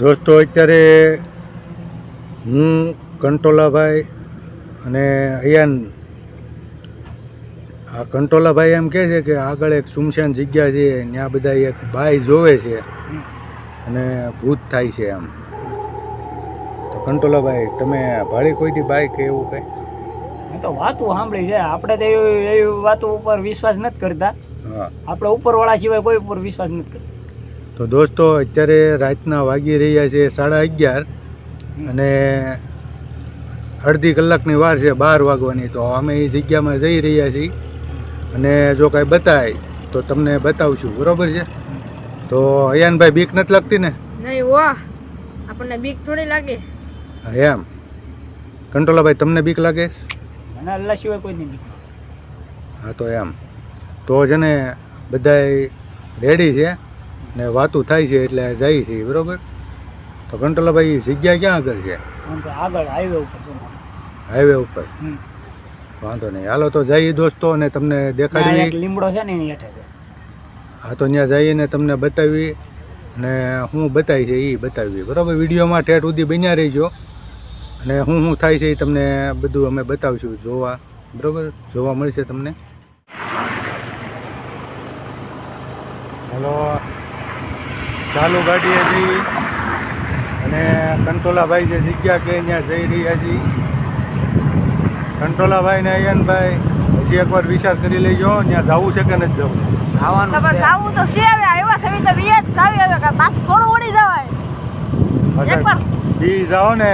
દોસ્તો અત્યારે હું કંટોલાભાઈ અને અયાન આ કંટોલાભાઈ એમ કહે છે કે આગળ એક સુમશાન જગ્યા છે ત્યાં બધા એક બાઈ જોવે છે અને ભૂત થાય છે એમ. તો કંટોલાભાઈ તમે ભાડી કોઈથી બાઈ કે એવું કંઈ? તો વાતો સાંભળી છે. આપણે તો એવી વાતો ઉપર વિશ્વાસ નથી કરતા. આપણે ઉપરવાળા સિવાય કોઈ ઉપર વિશ્વાસ નથી કરતા. તો દોસ્તો અત્યારે રાતના વાગી રહ્યા છે સાડા અગિયાર અને અડધી કલાકની વાર છે બાર વાગવાની. તો અમે એ જગ્યામાં જઈ રહ્યા છીએ અને જો કાંઈ બતાય તો તમને બતાવશું. બરોબર છે? તો અયાનભાઈ બીક નથી લાગતી ને? નહીં વાહ. આપણને બીક થોડી લાગે. હા, એમ. કંટોલાભાઈ તમને બીક લાગે? મને અલ્લાહ સિવાય કોઈ નહીં હા તો એમ. તો છે ને બધાય રેડી છે? ને વાતું થાય છે એટલે જાય છે બરોબર? તો કંટોલાભાઈ જગ્યા ક્યાં આગળ છે? આગળ હાઈવે ઉપર હાઈવે ઉપર? વાંધો નહીં. હાલો તો જઈએ દોસ્તો અને તમને દેખાડી લીમડો છે ને એની હેઠે હા તો ત્યાં જઈને તમને બતાવી અને હું બતાવી છે એ બતાવી. બરાબર? વિડીયોમાં ઠેઠ સુધી બન્યા રહીજો. અને હું શું થાય છે એ તમને બધું અમે બતાવીશું જોવા. બરાબર? જોવા મળશે તમને. હાલો ચાલુ ગાડીએ જઈ અને કંટોલાભાઈ જે જગ્યા કે ત્યાં જઈ રહ્યા છીએ. કંટોલાભાઈ ને અયનભાઈ હજી એકવાર વિચાર કરી લેજો ત્યાં જવું છે કે નથી જવું? સાવું તો છે હવે આવ્યા છે તો વિયત સાવી આવે પાસ થોડું ઉડી જવાય. એકવાર બી જાઓ ને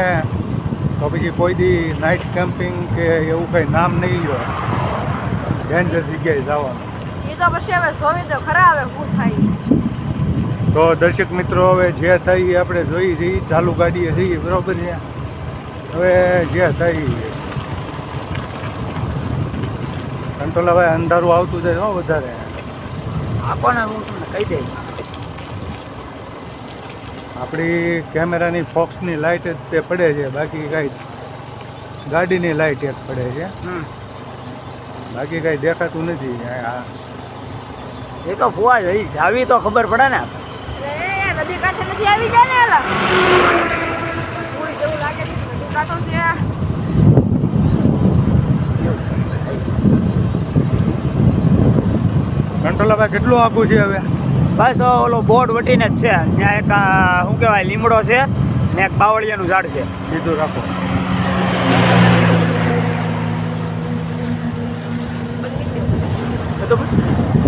તો પછી કોઈ દી નાઇટ કેમ્પિંગ કે એવું કંઈ નામ નહીં લો ડેન્જર જગ્યાએ જવાનું. એ તો પછી હવે જોવી દો ખરા હવે શું થાય. તો દર્શક મિત્રો હવે જે થાય એ આપણે જોઈ જઈએ ચાલુ ગાડીએ જઈએ બરોબર છે? હવે જે થાય એ. કંટોલાભાઈ અંધારું આવતું જાય હો વધારે. આપો ને હું તમને કહી દે. આપણી કેમેરાની ફોક્સની લાઇટ જ તે પડે છે બાકી કાંઈ ગાડીની લાઇટ એક પડે છે. બાકી કાંઈ દેખાતું નથી આ એ તો ફુવા જઈ જાવી તો ખબર પડે ને એ નદી કાંઠે નથી આવી જાય ને એલા? પૂરી જેવું લાગે છે નદી કાંઠો છે. કંટોલાભાઈ કેટલું આખું છે હવે? બસ ઓલો બોર્ડ વટીને જ છે. ત્યાં એક શું કહેવાય લીમડો છે ને એક બાવળિયાનું ઝાડ છે. સીધું રાખો. એ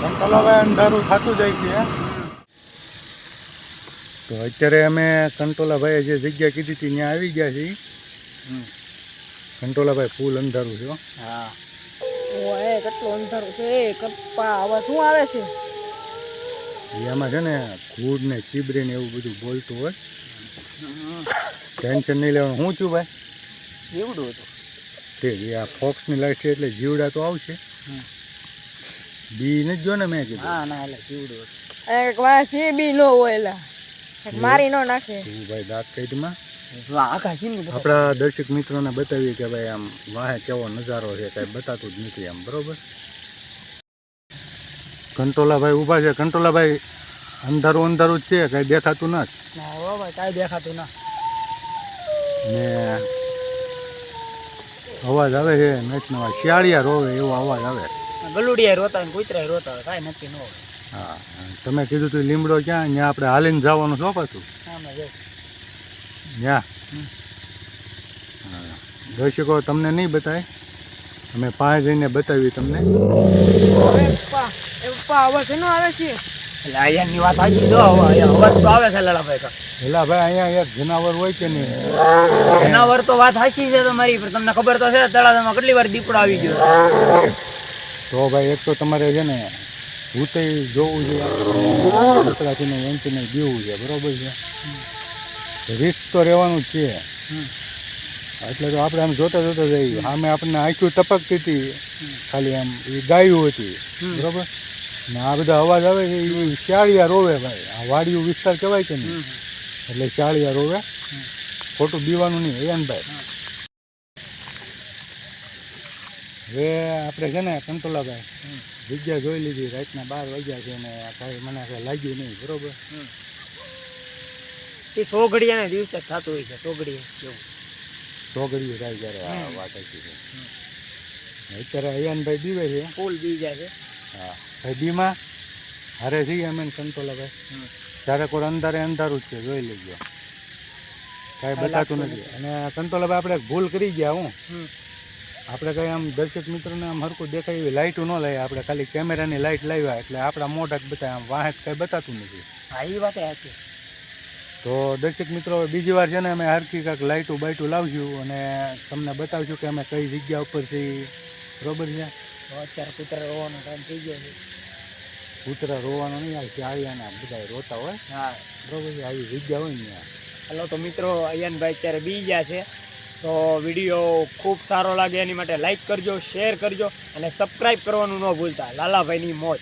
તો કંટોલાભાઈ અંધારું થતું જાય છે. તો અત્યારે અમે કંટોલાભાઈએ જે જગ્યા કીધી હતી ત્યાં આવી ગયા છીએ. કંટોલાભાઈ ફૂલ અંધારું છે હો. હા. ઓએ કેટલું અંધારું છે. એ કપ્પા શું આવે છે? એમાં છે ને ઘૂડ ને ચીબરી ને એવું બધું બોલતું હોય. ટેન્શન નહીં લેવાનું. શું છું ભાઈ? જીવડું હતું. તે આ ફોક્સની લાઈટ છે એટલે જીવડા તો આવશે. બી નથી જો ને મેં કીધું. હા ના એટલે જીવડું એક વા છે બી નો હોય એટલે. મારી નો નાખે. તું ભાઈ દાંત ને બધા. આપણા દર્શક મિત્રોને બતાવીએ કે ભાઈ આમ વાહે કેવો નજારો છે કાંઈ બતાતું જ નથી આમ બરોબર? કંટોલાભાઈ ઊભા છે. કંટોલાભાઈ અંધારું અંધારું જ છે કાંઈ દેખાતું નથી ના કાંઈ દેખાતું ના. ને અવાજ આવે છે નચ નવા શિયાળિયા રોવે એવો અવાજ આવે. ગલુડિયા રોતા હોય કૂતરા રોતા હોય કાંઈ નક્કી ન હોય. હા તમે કીધું તું લીમડો ક્યાં? ત્યાં આપણે હાલીને જવાનું છો પાછું. ત્યાં દર્શકો તમને નહીં બતાય? અમે પાસે જઈને બતાવી તમને. એ પપ્પા એ પપ્પા આવે છે? એટલે અહીંયાની વાત સાચી જો અહીંયા અવાજ તો આવે છે લડાભાઈ તો. ભાઈ અહીંયા એક જનાવર હોય કે નહીં? જનાવર તો વાત હાચી છે તમારી પણ તમને ખબર તો છે તળાવમાં કેટલી વાર દીપડો આવી ગયો. તો ભાઈ એક તો તમારે છે ને ભૂતે જોવું જોઈએ કપડાથી ને એમથી દીવું છે બરોબર છે? રિસ્ક તો રહેવાનું જ છે. એટલે તો આપણે આમ જોતા જોતા જઈએ આમે આપણને આંખ્યું ટપકતી હતી ખાલી આમ એ ગાયું હતી બરાબર? ને આ બધા અવાજ આવે છે એ શિયાળિયા રોવે ભાઈ. આ વાડિયું વિસ્તાર કહેવાય છે ને એટલે શિયાળિયા રોવે. ખોટું દીવાનું નહીં અયનભાઈ હવે આપણે છે ને કંટોલાભાઈ. જગ્યા જોઈ લીધી રાતના બાર વાગ્યા છે ને કાંઈ મને કાંઈ લાગ્યું નહીં બરોબર? એ સોઘડિયાના દિવસે થતું હોય છે સોગડિયા જેવું ચોગડીયું થાય જ્યારે આ વાત હતી છે અત્યારે અયાનભાઈ બીવે છે. ફૂલ બી જાય છે. હા. ભાઈ બીમાં હારે થઈ અમે ને કંટોલાભાઈ. ત્યારે કોઈ અંધારે અંધારું જ છે જોઈ લેજો. કાંઈ બતાતું નથી. અને કંટોલાભાઈ આપણે ભૂલ કરી ગયા હું. આપણે કંઈ આમ દર્શક મિત્રોને આમ હરકું દેખાય એવી લાઇટો ન લાવી આપણે ખાલી કેમેરાની લાઇટ લાવ્યા એટલે આપણા મોઢા જ બતાવે આમ વાહે કંઈ બતાતું નથી. હા એ વાત સાચી. તો દર્શક મિત્રો બીજી વાર છે ને અમે હરખી કાંઈક લાઇટું બાઇટું લાવશું અને તમને બતાવશું કે અમે કઈ જગ્યા ઉપર છીએ. બરોબર છે? અત્યારે કૂતરા રોવાનો ટાઈમ થઈ ગયો છે. કૂતરા રોવાનો નહીં આવે છે આવ્યા બધા રોતા હોય. હા. બરોબર છે? આવી જગ્યા હોય ને ત્યાં. હલો તો મિત્રો અયનભાઈ અત્યારે બી ગયા છે. તો વીડિયો ખૂબ સારો લાગે, એની માટે લાઇક કરજો શેર કરજો અને સબસ્ક્રાઈબ કરવાનું ન ભૂલતા. લાલાભાઈની મોજ.